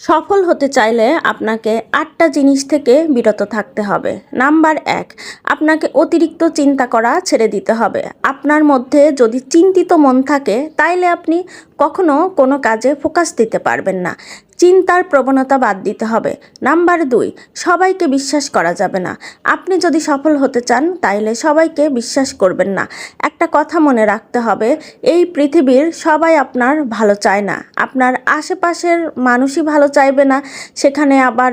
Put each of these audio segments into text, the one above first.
সফল হতে চাইলে আপনাকে আটটা জিনিস থেকে বিরত থাকতে হবে। নাম্বার এক, আপনাকে অতিরিক্ত চিন্তা করা ছেড়ে দিতে হবে। আপনার মধ্যে যদি চিন্তিত মন থাকে, তাইলে আপনি কখনো কোনো কাজে ফোকাস দিতে পারবেন না। চিন্তার প্রবণতা বাদ দিতে হবে। নাম্বার দুই, সবাইকে বিশ্বাস করা যাবে না। আপনি যদি সফল হতে চান, তাইলে সবাইকে বিশ্বাস করবেন না। একটা কথা মনে রাখতে হবে, এই পৃথিবীর সবাই আপনার ভালো চায় না। আপনার আশেপাশের মানুষই ভালো চাইবে না, সেখানে আবার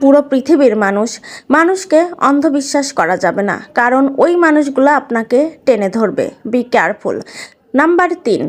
পুরো পৃথিবীর মানুষ, মানুষকে অন্ধবিশ্বাস করা যাবে না। কারণ ওই মানুষগুলো আপনাকে টেনে ধরবে। বি কেয়ারফুল নাম্বার তিন,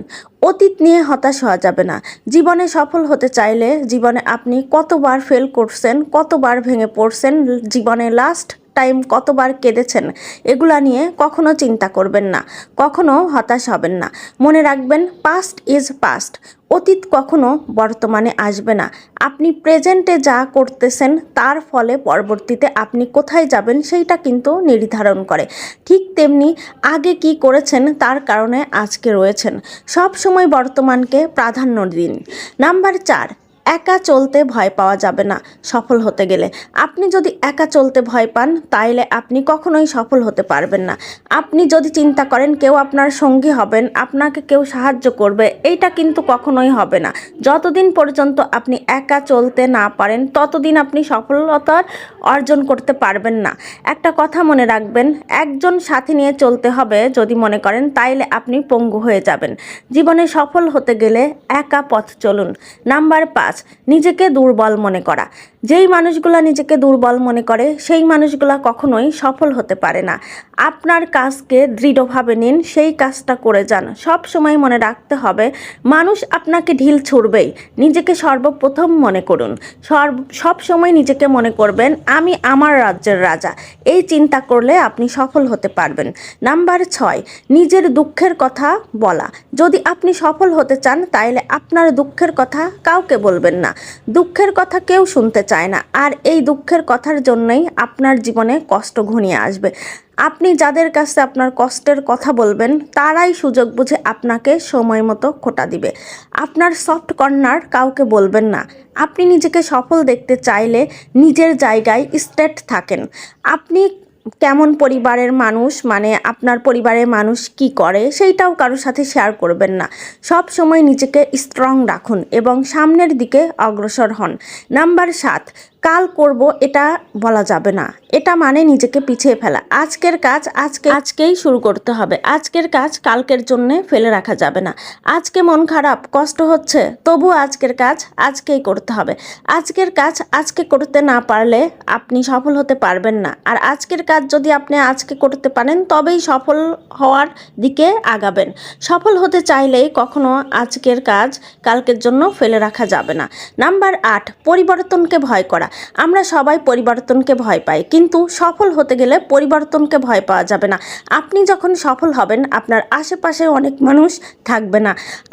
অতীত নিয়ে হতাশ হওয়া যাবে না। জীবনে সফল হতে চাইলে জীবনে আপনি কতবার ফেল করছেন, কতবার ভেঙে পড়ছেন, জীবনে লাস্ট টাইম কতবার কেঁদেছেন, এগুলা নিয়ে কখনো চিন্তা করবেন না, কখনো হতাশ হবেন না। মনে রাখবেন পাস্ট ইজ পাস্ট অতীত কখনো বর্তমানে আসবে না। আপনি প্রেজেন্টে যা করতেছেন, তার ফলে পরবর্তীতে আপনি কোথায় যাবেন সেইটা কিন্তু নির্ধারণ করে। ঠিক তেমনি আগে কি করেছেন, তার কারণে আজকে রয়েছেন। সব সময় বর্তমানকে প্রাধান্য দিন। নাম্বার চার একা চলতে ভয় পাওয়া যাবে না সফল হতে গেলে। আপনি যদি একা চলতে ভয় পান, তাইলে আপনি কখনোই সফল হতে পারবেন না। আপনি যদি চিন্তা করেন কেউ আপনার সঙ্গী হবেন, আপনাকে কেউ সাহায্য করবে, এইটা কিন্তু কখনোই হবে না। যতদিন পর্যন্ত আপনি একা চলতে না পারেন, ততদিন আপনি সফলতার অর্জন করতে পারবেন না। একটা কথা মনে রাখবেন, একজন সাথী নিয়ে চলতে হবে যদি মনে করেন, তাইলে আপনি পঙ্গু হয়ে যাবেন। জীবনে সফল হতে গেলে একা পথ চলুন। নাম্বার পাঁচ নিজেকে দুর্বল মনে করা। যেই মানুষগুলা নিজেকে দুর্বল মনে করে, সেই মানুষগুলা কখনোই সফল হতে পারে না। আপনার কাজকে দৃঢ়ভাবে নিন, সেই কাজটা করে যান। সব সময় মনে রাখতে হবে, মানুষ আপনাকে ঢিল ছুড়বেই। নিজেকে সর্বপ্রথম মনে করুন। সর্ব, সব সময় নিজেকে মনে করবেন, আমি আমার রাজ্যের রাজা। এই চিন্তা করলে আপনি সফল হতে পারবেন। নাম্বার ছয়, নিজের দুঃখের কথা বলা। যদি আপনি সফল হতে চান, তাইলে আপনার দুঃখের কথা কাউকে বলবেন না। দুঃখের কথা কেউ শুনতে চায় না। আর এই দুঃখের কথার জন্যই আপনার জীবনে কষ্ট ঘনিয়ে আসবে। আপনি যাদের কাছে আপনার কষ্টের কথা বলবেন, তারাই সুযোগ বুঝে আপনাকে সময় মতো খোটা দিবে। আপনার সফট কর্নার কাউকে বলবেন না। আপনি নিজেকে সফল দেখতে চাইলে নিজের জায়গায় স্টেট থাকেন। আপনি কেমন পরিবারের মানুষ মানে আপনার পরিবারের মানুষ কি করে, সেইটাও কারোর সাথে শেয়ার করবেন না। সব সময় নিজেকে স্ট্রং রাখুন এবং সামনের দিকে অগ্রসর হন। নাম্বার সাত কাল করব এটা বলা যাবে না। এটা মানে নিজেকে পিছিয়ে ফেলা। আজকের কাজ আজকে আজকেই শুরু করতে হবে। আজকের কাজ কালকের জন্য ফেলে রাখা যাবে না। আজকে মন খারাপ, কষ্ট হচ্ছে তবু আজকের কাজ আজকেই করতে হবে। আজকের কাজ আজকে করতে না পারলে আপনি সফল হতে পারবেন না। আর আজকের কাজ যদি আপনি আজকে করতে পারেন, তবেই সফল হওয়ার দিকে আগাবেন। সফল হতে চাইলেই কখনো আজকের কাজ কালকের জন্য ফেলে রাখা যাবে না। নাম্বার আট, পরিবর্তনকে ভয় করা। আমরা সবাই পরিবর্তনকে ভয় পাই, কিন্তু সফল হতে গেলে পরিবর্তনকে ভয় পাওয়া যাবে না। আপনি যখন সফল হবেন, আপনার আশেপাশে অনেক মানুষ থাকবে না।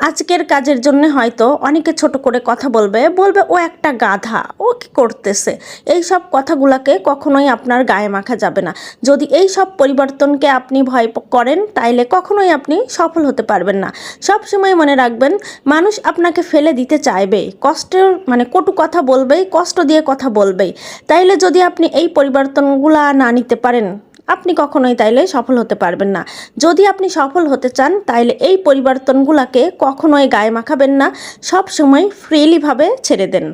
আজকের কাজের জন্য হয়তো অনেকে ছোট করে কথা বলবে বলবে, ও একটা গাধা, ও কি করতেছে? এই সব কথাগুলোকে কখনোই আপনার গায়ে মাখা যাবে না। যদি এই সব পরিবর্তনকে আপনি ভয় করেন, তাইলে কখনোই আপনি সফল হতে পারবেন না। সব সময় মনে রাখবেন, মানুষ আপনাকে ফেলে দিতে চাইবে কষ্টের মানে কটু কথা বলবেই, কষ্ট দিয়ে কথা বলবেই। তাইলে যদি আপনি এই পরিবর্তনগুলো না নিতে পারেন, আপনি কখনোই তাইলে সফল হতে পারবেন না। যদি আপনি সফল হতে চান, তাইলে এই পরিবর্তনগুলোকে কখনোই গায়ে মাখাবেন না। সব সময় ফ্রিলিভাবে ছেড়ে দেন।